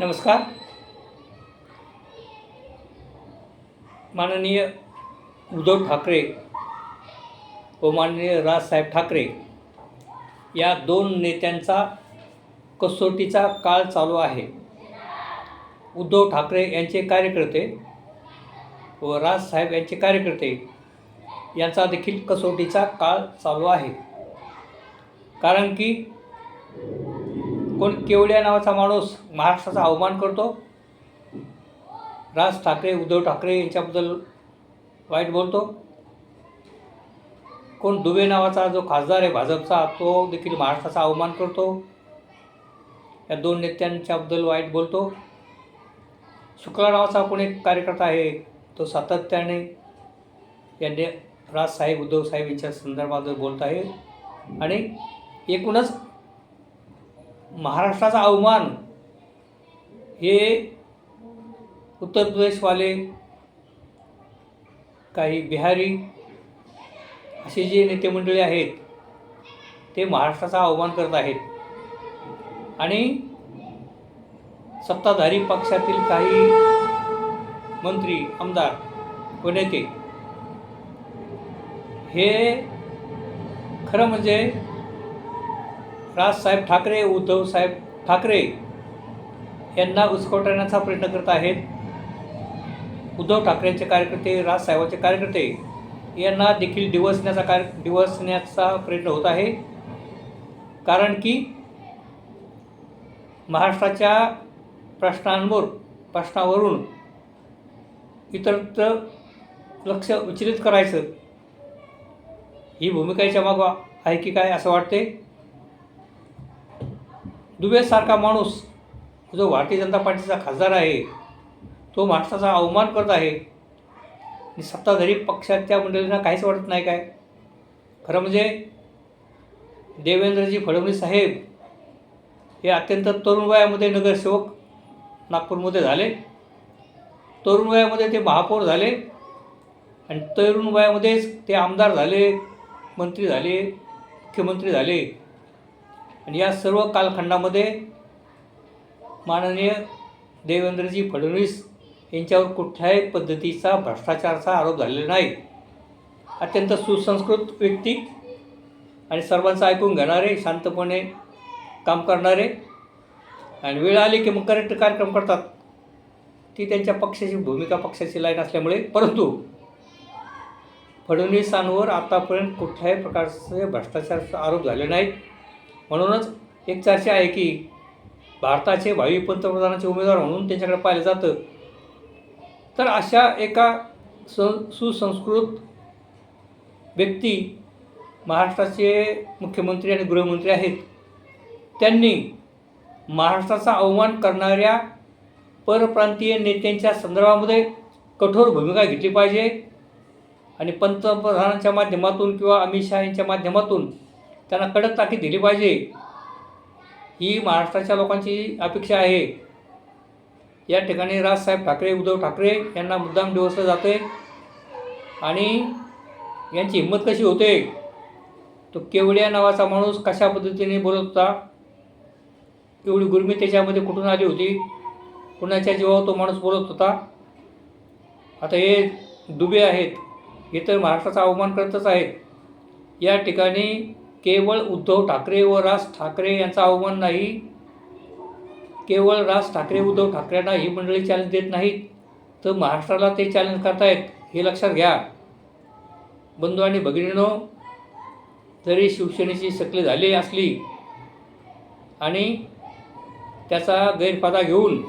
नमस्कार. माननीय उद्धव ठाकरे व माननीय राजसाहेब ठाकरे या दोन नेत्यांचा कसोटीचा काळ चालू आहे. उद्धव ठाकरे यांचे कार्यकर्ते व राजसाहेब यांचे कार्यकर्ते यांचा देखील कसोटीचा काळ चालू आहे. कारण की कोण केवड्या नावाचा माणूस महाराष्ट्राचा अवमान करतो? राज ठाकरे उद्धव ठाकरे यांच्याबद्दल वाईट बोलतो? कोण दुबे नावाचा जो खासदार आहे भाजपचा तो देखील महाराष्ट्राचा अवमान करतो? या दोन नेत्यांच्याबद्दल वाईट बोलतो? शुक्ला नावाचा कोण एक कार्यकर्ता आहे तो सातत्याने यांनी राजसाहेब उद्धवसाहेब यांच्या संदर्भात बोलत आहे. आणि एकूणच महाराष्ट्राचा अवमान हे उत्तर प्रदेशवाले काही बिहारी असे जे नेते मंडळी आहेत ते महाराष्ट्राचा अवमान करत आहेत. आणि सत्ताधारी पक्षातील काही मंत्री आमदार व नेते हे खरं म्हणजे राजसाहेब ठाकरे उद्धवसाहेब ठाकरे यांना उचकवटण्याचा प्रयत्न करत आहेत. उद्धव ठाकरेंचे कार्यकर्ते राजसाहेबांचे कार्यकर्ते यांना देखील डिवसण्याचा कार्य डिवसण्याचा प्रयत्न होत आहे. कारण की महाराष्ट्राच्या प्रश्नांवर प्रश्नावरून इतरत्र लक्ष विचलित करायचं ही भूमिकेच्या मागवा मागं आहे की काय असं वाटते दुबेसारखा माणूस जो भारतीय जनता पार्टीचा खासदार आहे तो महाराष्ट्राचा अवमान करत आहे. आणि सत्ताधारी पक्षाच्या मंडळींना काहीच वाटत नाही काय? खरं म्हणजे देवेंद्रजी फडणवीस साहेब हे अत्यंत तरुण वयामध्ये नगरसेवक नागपूरमध्ये झाले. तरुण वयामध्ये ते महापौर झाले. आणि तरुण वयामध्येच ते आमदार झाले मंत्री झाले मुख्यमंत्री झाले. आणि या सर्व कालखंडामध्ये माननीय देवेंद्रजी फडणवीस यांच्यावर कुठल्याही पद्धतीचा भ्रष्टाचाराचा आरोप झालेला नाही. अत्यंत सुसंस्कृत व्यक्ती आणि सर्वांचं ऐकून घेणारे शांतपणे काम करणारे आणि वेळ आली की मग करेक्ट कार्यक्रम करतात. ती त्यांच्या पक्षाची भूमिका पक्षाची लाईन असल्यामुळे. परंतु फडणवीसांवर आतापर्यंत कुठल्याही प्रकारचे भ्रष्टाचाराचा आरोप झाले नाहीत. म्हणूनच एक चर्चा आहे की भारताचे भावी पंतप्रधानाचे उमेदवार म्हणून त्यांच्याकडे पाहिलं जातं. तर अशा एका सं सुसंस्कृत व्यक्ती महाराष्ट्राचे मुख्यमंत्री आणि गृहमंत्री आहेत. त्यांनी महाराष्ट्राचा अवमान करणाऱ्या परप्रांतीय नेत्यांच्या संदर्भामध्ये कठोर भूमिका घेतली पाहिजे. आणि पंतप्रधानांच्या माध्यमातून किंवा अमित शहा यांच्या माध्यमातून त्यांना कडक ताकीद दिली पाहिजे. ही महाराष्ट्राच्या लोकांची अपेक्षा आहे. या ठिकाणी राजसाहेब ठाकरे उद्धव ठाकरे यांना मुद्दाम डिवसलं जाते आणि यांची हिंमत कशी होते? तो केवड्या नावाचा माणूस कशा पद्धतीने बोलत होता? एवढी गुरमी त्याच्यामध्ये कुठून आली होती? कुणाच्या जीवावर तो माणूस बोलत होता? आता हे दुबे आहेत. हे तर महाराष्ट्राचा अवमान करतच आहेत. या ठिकाणी केवळ उद्धव ठाकरे व राज ठाकरे यांचा अवमान नाही. केवळ राज ठाकरे उद्धव ठाकरेंना ही मंडळी चॅलेंज देत नाहीत. तर महाराष्ट्राला ते चॅलेंज करतायत हे लक्षात घ्या. बंधू आणि भगिनीनो जरी शिवसेनेची शकले झाली असली आणि त्याचा गैरफायदा घेऊन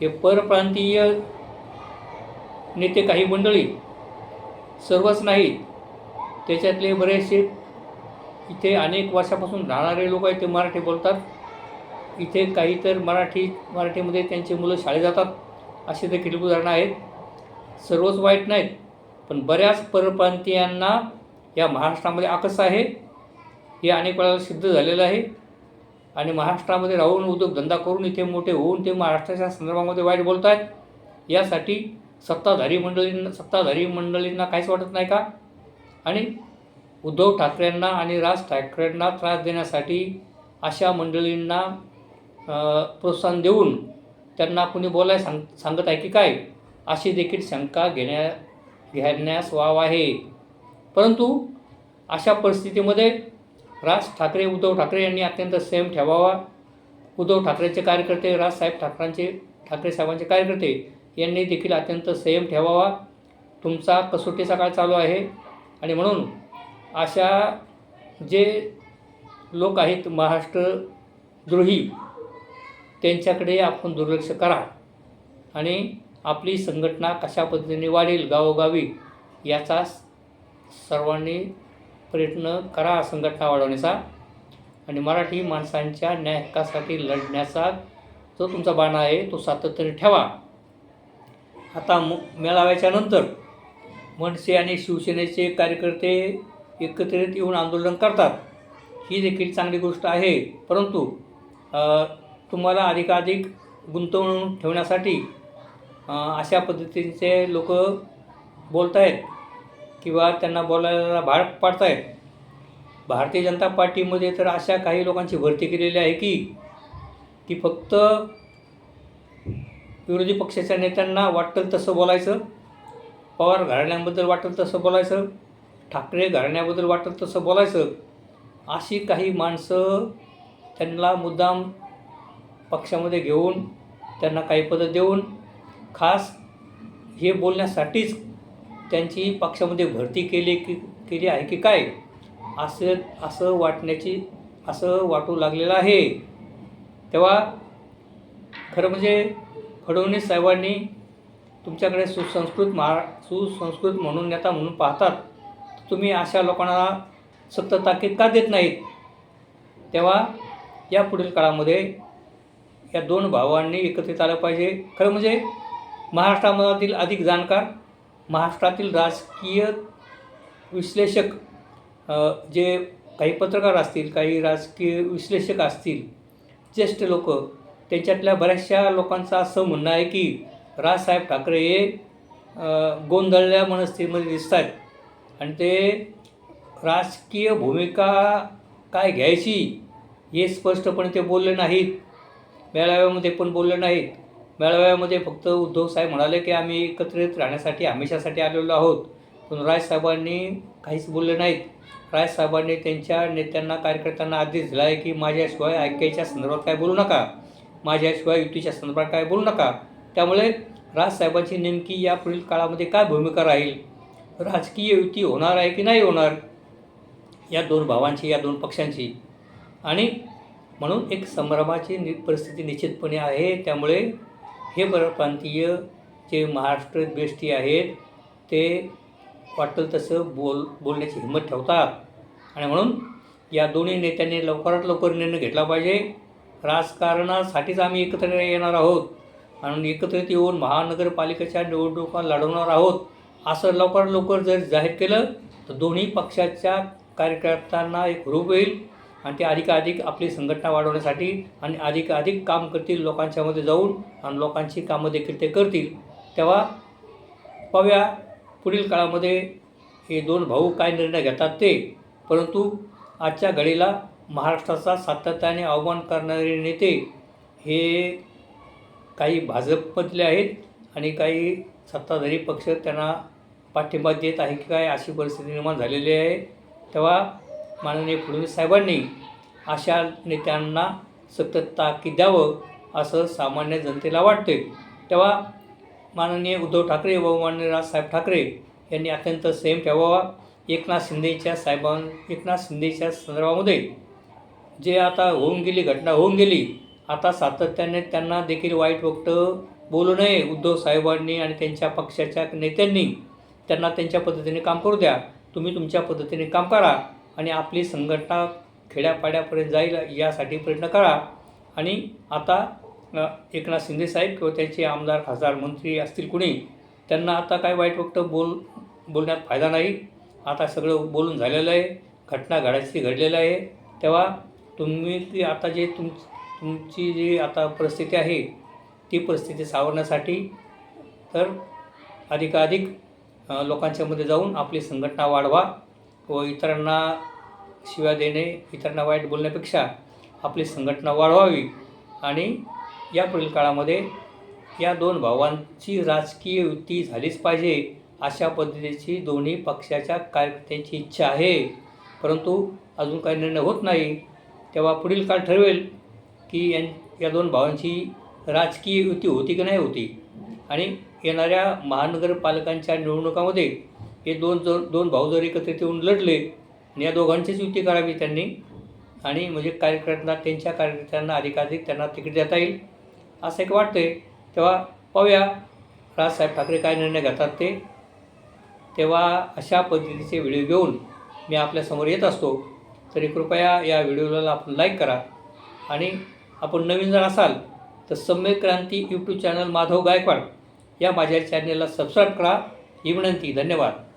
हे परप्रांतीय नेते काही मंडळी सर्वच नाही त्याच्यातले बरेचसे इथे अनेक वर्षापासून राहणारे लोक आहेत ते मराठी बोलतात. इथे काही तर मराठी मराठीमध्ये त्यांचे मुलं शाळेत जातात असे देखील उदाहरणं आहेत. सर्वच वाईट नाहीत पण बऱ्याच परप्रांतीयांना या महाराष्ट्रामध्ये आकस आहे. हे अनेक वेळा सिद्ध झालेलं आहे. आणि महाराष्ट्रामध्ये राहून उद्योगधंदा करून इथे मोठे होऊन ते महाराष्ट्राच्या संदर्भामध्ये वाईट बोलत आहेत यासाठी सत्ताधारी मंडळींना सत्ताधारी मंडळींना काहीच वाटत नाही का? आणि उद्धव ठाकरेंना आणि राज ठाकरेंना त्रास देण्यासाठी अशा मंडळींना प्रोत्साहन देऊन त्यांना कुणी बोलायला सांग सांगत आहे की काय? अशी देखील शंका घेण्या घेण्यास वाव आहे. परंतु अशा परिस्थितीमध्ये राज ठाकरे उद्धव ठाकरे यांनी अत्यंत संयम ठेवावा. उद्धव ठाकरेचे कार्यकर्ते राजसाहेब ठाकरांचे ठाकरे साहेबांचे कार्यकर्ते यांनी देखील अत्यंत संयम ठेवावा. तुमचा कसोटीचा काळ चालू आहे. आणि म्हणून अशा जे लोक आहेत महाराष्ट्रद्रोही त्यांच्याकडे आपण दुर्लक्ष करा आणि आपली संघटना कशा पद्धतीने वाढेल गावोगावी याचा सर्वांनी प्रयत्न करा संघटना वाढवण्याचा. आणि मराठी माणसांच्या न्याय हक्कासाठी लढण्याचा जो तुमचा बाणा आहे तो सातत्याने ठेवा. आता मु मेळाव्याच्या नंतर मनसे आणि शिवसेनेचे कार्यकर्ते एकत्रित येऊन आंदोलन करतात. ही देखील चांगली गोष्ट आहे. परंतु तुम्हाला अधिकाधिक गुंतवणूक ठेवण्यासाठी अशा पद्धतीचे लोक बोलत आहेत किंवा त्यांना बोलायला भाग पाडत आहेत भारतीय जनता पार्टीमध्ये तर अशा काही लोकांची भरती केलेली आहे की की फक्त विरोधी पक्षाच्या नेत्यांना वाटेल तसं बोलायचं पवार घराण्यांबद्दल वाटेल तसं बोलायचं ठाकरे घराण्याबद्दल वाटत तसं बोलायचं अशी काही माणसं त्यांना मुद्दाम पक्षामध्ये घेऊन त्यांना काही पदं देऊन खास हे बोलण्यासाठीच त्यांची पक्षामध्ये भरती केली की केली आहे की काय असं असं वाटण्याची असं वाटू लागलेलं आहे. तेव्हा खरं म्हणजे फडणवीस साहेबांनी तुमच्याकडे सुसंस्कृत महा सुसंस्कृत म्हणून नेता म्हणून पाहतात. तुम्ही अशा लोकांना सक्त ताकीद का देत नाहीत? तेव्हा या पुढील काळामध्ये या दोन भावांनी एकत्रित आलं पाहिजे. खरं म्हणजे महाराष्ट्रामधील अधिक जाणकार महाराष्ट्रातील राजकीय विश्लेषक जे काही पत्रकार असतील काही राजकीय विश्लेषक असतील ज्येष्ठ लोक त्यांच्यातल्या बऱ्याचशा लोकांचं असं म्हणणं आहे की राजसाहेब ठाकरे हे गोंधळल्या मनस्थितीमध्ये दिसत आहेत आणि ते राजकीय भूमिका काय घ्यायची हे स्पष्टपणे ते बोलले नाहीत. मेळाव्यामध्ये पण बोलले नाहीत. मेळाव्यामध्ये फक्त उद्धव साहेब म्हणाले की आम्ही एकत्रित राहण्यासाठी हमेशासाठी आलेलो आहोत. पण राजसाहेबांनी काहीच बोलले नाहीत. राजसाहेबांनी त्यांच्या नेत्यांना कार्यकर्त्यांना आदेश दिला आहे की माझ्याशिवाय ऐक्याच्या संदर्भात काय बोलू नका. माझ्याशिवाय युतीच्या संदर्भात काय बोलू नका. त्यामुळे राजसाहेबांची नेमकी या पुढील काळामध्ये काय भूमिका राहील? राजकीय युती होणार आहे की नाही होणार? या दोन भावांची या दोन पक्षांची. आणि म्हणून एक संभ्रमाची नि परिस्थिती निश्चितपणे आहे. त्यामुळे हे परप्रांतीय जे महाराष्ट्र बेष्टी आहेत ते वाटेल तसं बोल बोलण्याची हिंमत ठेवतात. आणि म्हणून या दोन्ही नेत्यांनी लवकरात लवकर निर्णय घेतला पाहिजे. राजकारणासाठीच आम्ही एकत्र येणार आहोत. आणि एकत्रित येऊन महानगरपालिकेच्या निवडणुका लढवणार आहोत. असं लवकरात लवकर जर जाहीर केलं तर दोन्ही पक्षाच्या कार्यकर्त्यांना एक रूप येईल आणि ते अधिकाधिक आपली संघटना वाढवण्यासाठी आणि अधिकाधिक काम करतील लोकांच्यामध्ये जाऊन आणि लोकांची कामं देखील ते करतील. तेव्हा पाहूया पुढील काळामध्ये हे दोन भाऊ काय निर्णय घेतात ते. परंतु आजच्या घडीला महाराष्ट्राचा सातत्याने आव्हान करणारे नेते हे काही भाजपमधले आहेत आणि काही सत्ताधारी पक्ष त्यांना पाठिंबा देत आहे की काय अशी परिस्थिती निर्माण झालेली आहे. तेव्हा माननीय फडणवीस साहेबांनी अशा नेत्यांना सतत ताकीद द्यावं असं सामान्य जनतेला वाटते तेव्हा माननीय उद्धव ठाकरे व माननीय राजसाहेब ठाकरे यांनी अत्यंत संयम ठेवावा. एकनाथ शिंदेच्या साहेबां एकनाथ शिंदेच्या संदर्भामध्ये जे आता होऊन गेली घटना होऊन गेली आता सातत्याने त्यांना देखील वाईट वक्त बोलू नये. उद्धव साहेबांनी आणि त्यांच्या पक्षाच्या नेत्यांनी त्यांना त्यांच्या पद्धतीने काम करू द्या. तुम्ही तुमच्या पद्धतीने काम करा आणि आपली संघटना खेड्यापाड्यापर्यंत जाईल यासाठी प्रयत्न करा. आणि आता एकनाथ एकनाथ शिंदेसाहेब किंवा त्यांचे आमदार खासदार मंत्री असतील कुणी त्यांना आता काय वाईट वक्तं बोल बोलण्यात फायदा नाही. आता सगळं बोलून झालेलं आहे. घटना घडायची घडलेलं आहे. तेव्हा तुम्ही ती आता जे तुम तुमची जी आता परिस्थिती आहे ती परिस्थिती सावरण्यासाठी तर अधिकाधिक लोकांच्यामध्ये जाऊन आपली संघटना वाढवा व इतरांना शिव्या देणे इतरांना वाईट बोलण्यापेक्षा आपली संघटना वाढवावी आणि या पुढील काळामध्ये या दोन भावांची राजकीय युती झालीच पाहिजे अशा पद्धतीची दोन्ही पक्षाच्या कार्यकर्त्यांची इच्छा आहे. परंतु अजून काही निर्णय होत नाही. तेव्हा पुढील काळ ठरवेल की यां या दोन भावांची राजकीय युती होती की नाही होती? आणि येणाऱ्या महानगरपालिकांच्या निवडणुकामध्ये हे दोन जर दोन भाऊ जर एकत्रित येऊन लढले आणि या दोघांचीच युती करावी त्यांनी आणि म्हणजे कार्यकर्त्यांना त्यांच्या कार्यकर्त्यांना अधिकाधिक त्यांना तिकीट देता येईल असं एक वाटतंय. तेव्हा पाहूया राजसाहेब ठाकरे काय निर्णय घेतात ते. तेव्हा अशा पद्धतीचे व्हिडिओ घेऊन मी आपल्यासमोर येत असतो. तरी कृपया या व्हिडिओला आपण लाईक करा आणि आपण नवीन जर असाल तर सम्यक क्रांती यूट्यूब चॅनल माधव गायकवाड. या माझ्या चॅनलला सबस्क्राईब करा. ही विनंती. धन्यवाद.